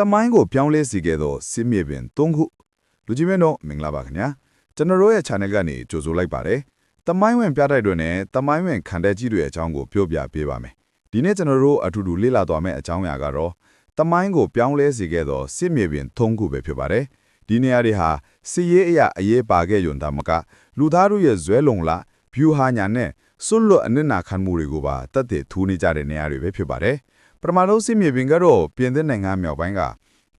တမိုင်းကိုပြောင်းလဲစေခဲ့သောစစ်မြေပြင်၃ခုလူကြီးမင်းတို့မင်္ဂလာပါခင်ဗျာကျွန်တော်တို့ရဲ့ channel ကနေကြိုဆိုလိုက်ပါတယ်တမိုင်းဝင်ပြတိုက်တွေနဲ့တမိုင်းဝင်ခံတဲ့ကြီးတွေအကြောင်းကိုပြောပြပေးပါမယ်ဒီနေ့ကျွန်တော်တို့အထူတူလေ့လာသွားမယ့်အကြောင်းအရာကတော့တမိုင်းကိုပြောင်းလဲစေခဲ့သောစစ်မြေပြင်၃ခုပဲဖြစ်ပါတယ်ဒီနေရာတွေဟာစီရေးအရာအရေးပါခဲ့ယွန်တာမကလူသားတို့ရဲ့ဇွဲလုံလာဗျူဟာညာနဲ့စွန့်လွတ်အနစ်နာခံမှုတွေကိုပါတတ်သိထူးနေကြတဲ့နေရာတွေပဲဖြစ်ပါတယ် ပထမဆုံးစစ်မြေပြင်ကတော့ပြင်သစ်နိုင်ငံမြောက်ပိုင်းက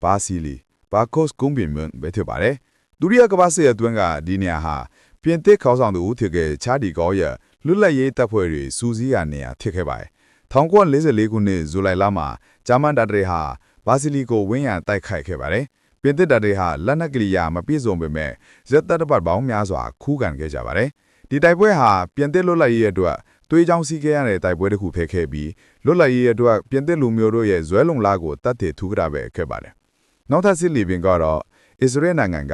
ဘာစီလီဘာကော့စ်ကုန်းပင်မွန်းပဲဖြစ်ပါတယ်ဒုတိယကမ္ဘာစစ်အတွင်းကဒီနေရာဟာပြင်သစ်ခေါင်းဆောင်သူဦးထစ်ကချာဒီကောရဲ့လွတ်လပ်ရေးတပ်ဖွဲ့တွေစူးစီးရနေရာဖြစ်ခဲ့ပါတယ်1944ခုနှစ်ဇူလိုင်လမှာဂျာမန်တပ်တွေဟာဘာစီလီကိုဝင်းရံတိုက်ခိုက်ခဲ့ပါတယ်ပြင်သစ်တပ်တွေဟာလက်နက်ကလေးယာမပြည့်စုံပေမဲ့ဇက်တပ်တပတ်ပေါင်းများစွာခူးကန်ခဲ့ကြပါတယ်ဒီတိုက်ပွဲဟာပြင်သစ်လွတ်လပ်ရေးအတွက် သွေးချောင်းစီးခဲ့ရတဲ့တိုက်ပွဲတစ်ခုဖြစ်ခဲ့ပြီးလွတ်လပ်ရေးအတွက်ပြင်သစ်လူမျိုးတို့ရဲ့ဇွဲလုံလားကိုတတ်သိထူးကြတာပဲခဲ့ပါတယ်။နောက်ထပ်စစ်လီပင်ကတော့အစ္စရေးနိုင်ငံက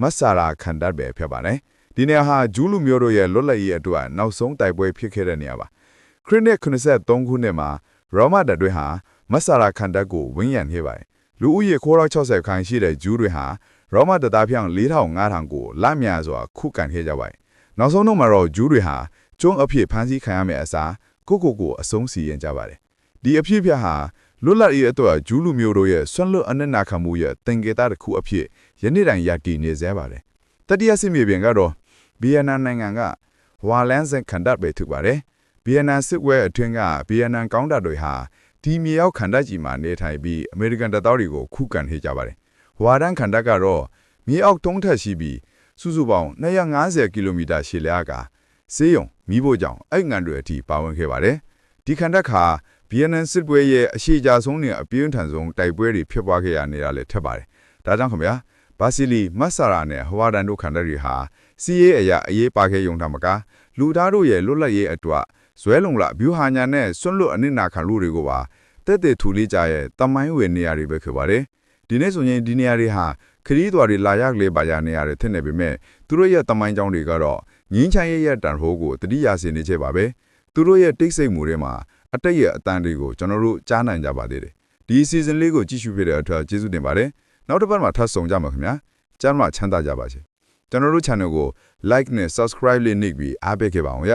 မဆာရာခန်ဒတ်ပဲဖြစ်ပါတယ်။ဒီနေရာဟာဂျူးလူမျိုးတို့ရဲ့လွတ်လပ်ရေးအတွက်နောက်ဆုံးတိုက်ပွဲဖြစ်ခဲ့တဲ့နေရာပါ။ခရစ်နှစ်83ခုနှစ်မှာရောမတပ်တွေဟာမဆာရာခန်ဒတ်ကိုဝင်းရံခဲ့ပါတယ်။လူဦးရေ960ခန်းရှိတဲ့ဂျူးတွေဟာရောမတပ်သားဖြောင်း4000 5000ကိုလမ်းများစွာခုခံခဲ့ကြပါတယ်။နောက်ဆုံးတော့မှာတော့ဂျူးတွေဟာ ကျုံးအဖြစ်ဖမ်းဆီးခံရမယ့်အစားကိုကိုကိုအဆုံးစီရင်ကြပါတယ်။ဒီအဖြစ်ပြဟာလွတ်လပ်ရေးအတွက်ဂျူးလူမျိုးတို့ရဲ့ဆွမ်းလွတ်အနစ်နာခံမှုရဲ့သင်္ကေတတစ်ခုအဖြစ်ယနေ့တိုင်ရည်တည်နေစေပါတယ်။တတိယစစ်မြေပြင်ကတော့ဗီယက်နမ်နိုင်ငံကဝါလန်ဆန်ခန္ဓာပဲထုတ်ပါတယ်။ဗီယက်နမ်စစ်ဝဲအတွင်းကဗီယက်နမ်ကောင်းတပ်တွေဟာဒီမြေရောက်ခန္ဓာကြီးမှာနေထိုင်ပြီးအမေရိကန်တပ်သားတွေကိုခုခံခဲ့ကြပါတယ်။ဝါဒန်ခန္ဓာကတော့မြေအောက်တုံးထက်ရှိပြီးစုစုပေါင်း250ကီလိုမီတာရှည်လျားက ဆေးရုံမိဖို့ကြောင့်အဲ့ငံတွေအထိပါဝင်ခဲ့ပါတယ်။ဒီခန္ဓာခါဗီယက်နမ်စစ်ပွဲရဲ့အရှိကြဆုံးနဲ့အပြင်းထန်ဆုံးတိုက်ပွဲတွေဖြစ်ပွားခဲ့ရနေတာလည်းထက်ပါတယ်။ဒါကြောင့်ခင်ဗျာဘာစီလီမတ်ဆာရာနဲ့ဟဝါဒန်တို့ခန္ဓာတွေဟာစီးရဲအရာအရေးပါခဲ့ယုံတာမကလူသားတို့ရဲ့လွတ်လပ်ရေးအတွက်ဇွဲလုံလဘျူဟာညာနဲ့ဆွန့်လွတ်အနစ်နာခံလူတွေကိုပါတက်တဲ့ထူလေးကြရဲ့တမိုင်းဝင်နေရာတွေပဲဖြစ်ပါတယ်။ဒီနေ့ဆိုရင်ဒီနေရာတွေဟာခရီးသွားတွေလာရောက်လေပါရနေရတယ်ထင်နေပေမဲ့သူတို့ရဲ့တမိုင်းကြောင်းတွေကတော့ ငင်းချမ်းရဲ့ရဲ့တန်ဖိုးကိုတတိယစင်နေချက်ပါပဲသူတို့ရဲ့တိတ်ဆိတ်မှုတွေမှာအတက်ရဲ့အတန်တွေကိုကျွန်တော်တို့ကြားနိုင်ကြပါသေးတယ်ဒီ season လေးကိုကြည့်ရှုပြတဲ့အတွက်ကျေးဇူးတင်ပါတယ်နောက်တစ်ပတ်မှာထပ်ဆုံကြမှာခင်ဗျာကျမ်းမှာချမ်းသာကြပါစေကျွန်တော်တို့ channel ကို like နဲ့ subscribe လေးနှိပ်ပြီးအားပေးခဲ့ပါအောင်ရ